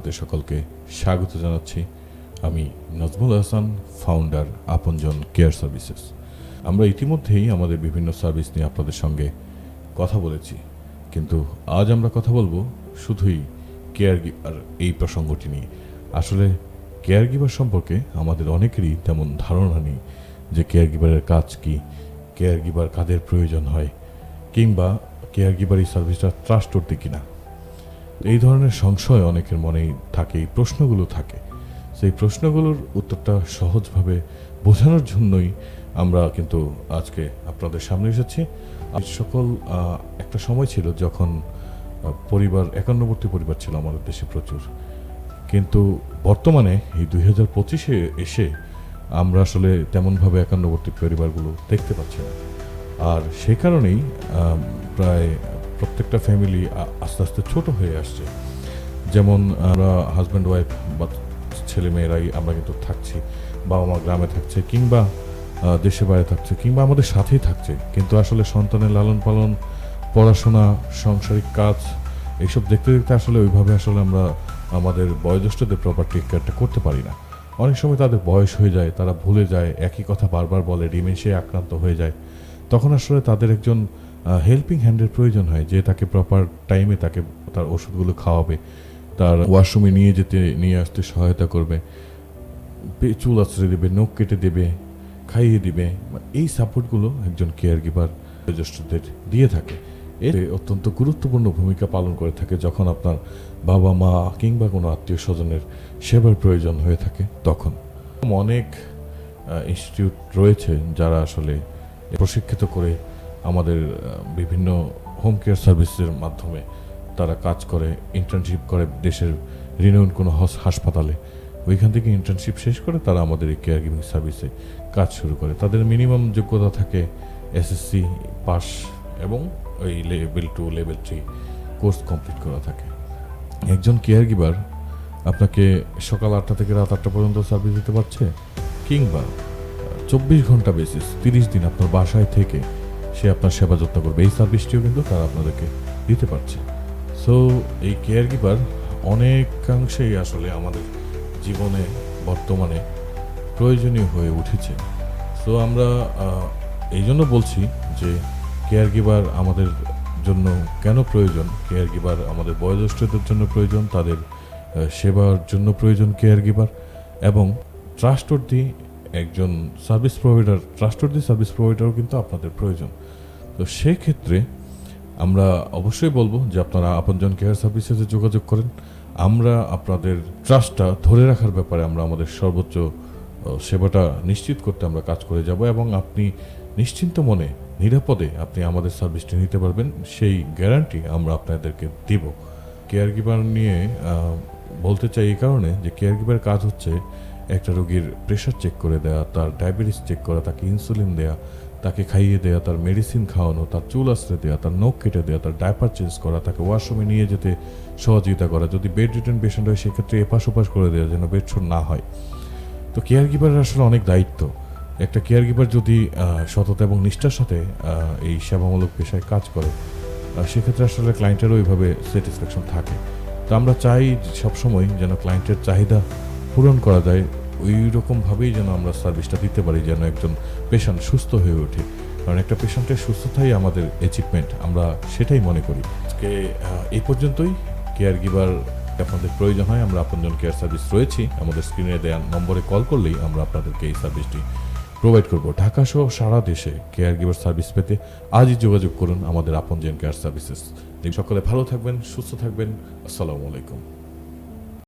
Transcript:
আপনাদের সকলকে স্বাগত জানাচ্ছি। আমি Nazmul Hasan founder Apanjan care services আমরা ইতিমধ্যেই আমাদের বিভিন্ন সার্ভিস নিয়ে আপনাদের সঙ্গে কথা বলেছি। কিন্তু আজ আমরা কথা বলব শুধুই কেয়ার গিভার এই প্রসঙ্গটি নিয়ে। আসলে কেয়ার গিভার সম্পর্কে আমাদের অনেকেরই তেমন ধারণা নেই যে কেয়ার গিভারের কাজ কি কেয়ার গিভার কাদের প্রয়োজন হয়, কিংবা কেয়ার গিভার এই সার্ভিসটা ট্রাস্ট করতে কিনা। এই ধরনের সংশয় অনেকের মনেই থাকে, এই প্রশ্নগুলো থাকে। সেই প্রশ্নগুলোর উত্তরটা সহজভাবে বোঝানোর জন্যই আমরা কিন্তু আজকে আপনাদের সামনে এসেছি। সকল একটা সময় ছিল যখন পরিবার, একান্নবর্তী পরিবার ছিল আমাদের দেশে প্রচুর। কিন্তু বর্তমানে এই দুই হাজার পঁচিশে এসে আমরা আসলে তেমনভাবে একান্নবর্তী পরিবারগুলো দেখতে পাচ্ছি না। আর সেই কারণেই প্রায় প্রত্যেকটা ফ্যামিলি আস্তে আস্তে ছোট হয়ে আসছে। যেমন আমরা হাজব্যান্ড ওয়াইফ বা ছেলে মেয়েরাই আমরা কিন্তু থাকছি বাবা মা গ্রামে থাকছে কিংবা দেশে বাইরে থাকছে কিংবা আমাদের সাথেই থাকছে। কিন্তু আসলে সন্তানের লালন পালন, পড়াশোনা, সাংসারিক কাজ এইসব দেখতে দেখতে আসলে ওইভাবে আসলে আমরা আমাদের বয়োজ্যেষ্ঠদের প্রপার টেক কেয়ারটা করতে পারি না। অনেক সময় তাদের বয়স হয়ে যায়, তারা ভুলে যায়, একই কথা বারবার বলে ডিমেনশিয়া আক্রান্ত হয়ে যায়। তখন আসলে তাদের একজন হেল্পিং হ্যান্ডের প্রয়োজন হয় যে তাকে প্রপার টাইমে তাকে তার ওষুধগুলো খাওয়াবে, তার ওয়াশরুমে নিয়ে যেতে, নিয়ে আসতে সহায়তা করবে চুল আছড়ে দেবে, নখ কেটে দেবে, খাইয়ে দিবে এই সাপোর্টগুলো একজন কেয়ার গিভার জ্যেষ্ঠদের দিয়ে থাকে। এতে অত্যন্ত গুরুত্বপূর্ণ ভূমিকা পালন করে থাকে যখন আপনার বাবা, মা কিংবা কোনো আত্মীয় স্বজনের সেবার প্রয়োজন হয়ে থাকে তখন। অনেক ইনস্টিটিউট রয়েছে যারা আসলে প্রশিক্ষিত করে আমাদের বিভিন্ন হোম কেয়ার সার্ভিসের মাধ্যমে তারা কাজ করে ইন্টার্নশিপ করে দেশের রিনিউন কোনো হস- হাসপাতালে। ওইখান থেকে ইন্টার্নশিপ শেষ করে তারা আমাদের এই কেয়ার গিভিং সার্ভিসে কাজ শুরু করে। তাদের মিনিমাম যোগ্যতা থাকে এসএসসি পাস এবং ওই level two level three course complete করা থাকে। একজন কেয়ার গিভার আপনাকে সকাল আটটা থেকে রাত আটটা পর্যন্ত সার্ভিস দিতে পারছে কিংবা চব্বিশ ঘণ্টা বেসিস তিরিশ দিন আপনার বাসায় থেকে সে আপনার সেবা যত্ন করবে। এই সার্ভিসটিও কিন্তু তারা আপনাদেরকে দিতে পারছে। সো এই কেয়ার গিভার অনেকাংশেই আসলে আমাদের জীবনে, বর্তমানে প্রয়োজনীয় হয়ে উঠেছে। সো আমরা এই জন্য বলছি যে কেয়ার গিভার আমাদের জন্য কেন প্রয়োজন? কেয়ার গিভার আমাদের বয়োজ্যেষ্ঠদের জন্য প্রয়োজন, তাদের সেবার জন্য প্রয়োজন কেয়ার গিভার এবং ট্রাস্টর্দি একজন সার্ভিস প্রোভাইডার ট্রাস্টর্দি সার্ভিস প্রোভাইডারও কিন্তু আপনাদের প্রয়োজন। তো সেক্ষেত্রে আমরা অবশ্যই বলব যে আপনারা আপনজন কেয়ার সার্ভিসেসে যোগাযোগ করেন। আমরা আপনাদের ট্রাস্টটা ধরে রাখার ব্যাপারে আমরা আমাদের সর্বোচ্চ সেবাটা নিশ্চিত করতে আমরা কাজ করে যাব এবং আপনি নিশ্চিন্ত মনে, নিরাপদে আপনি আমাদের সার্ভিসটি নিতে পারবেন। সেই গ্যারান্টি আমরা আপনাদেরকে দেব। কেয়ার গিভার নিয়ে বলতে চাই এই কারণে যে কেয়ার গিভার কাজ হচ্ছে একটা রোগীর প্রেশার চেক করে দেওয়া তার ডায়াবেটিস চেক করা, তাকে ইনসুলিন দেওয়া তাকে খাইয়ে দেওয়া তার মেডিসিন খাওয়ানো, তার চুল আশ্রে দেওয়া তার নখ কেটে দেওয়া তার ডায়পার চেঞ্জ করা, তাকে ওয়াশরুমে নিয়ে যেতে সহযোগিতা করা, যদি বেড রিটার্ন পেশেন্ট হয়, সেক্ষেত্রে এপাশ ওপাশ করে দেওয়া যেন বেড শোর না হয়। তো কেয়ার গিভারের আসলে অনেক দায়িত্ব। একটা কেয়ার গিভার যদি সততা এবং নিষ্ঠার সাথে এই সেবামূলক পেশায় কাজ করে সেক্ষেত্রে আসলে ক্লায়েন্টেরও ওইভাবে স্যাটিসফ্যাকশন থাকে। তো আমরা চাই সবসময় যেন ক্লায়েন্টের চাহিদা পূরণ করা যায় ওই রকমভাবেই যেন আমরা সার্ভিসটা দিতে পারি, যেন একজন পেশেন্ট সুস্থ হয়ে ওঠে। কারণ একটা পেশেন্টের সুস্থতাই আমাদের অ্যাচিভমেন্ট আমরা সেটাই মনে করি। আজকে এই পর্যন্তই। কেয়ার গিভার আপনাদের প্রয়োজন হয়, আমরা আপনজন কেয়ার সার্ভিস রয়েছি। আমাদের স্ক্রিনে দেওয়া নম্বরে কল করলেই আমরা আপনাদেরকে এই সার্ভিসটি প্রোভাইড করব। ঢাকা সহ সারা দেশে কেয়ার গিভার সার্ভিস পেতে আজই যোগাযোগ করুন আমাদের আপনজন কেয়ার সার্ভিসেস সকলে ভালো থাকবেন, সুস্থ থাকবেন। আসসালামু আলাইকুম।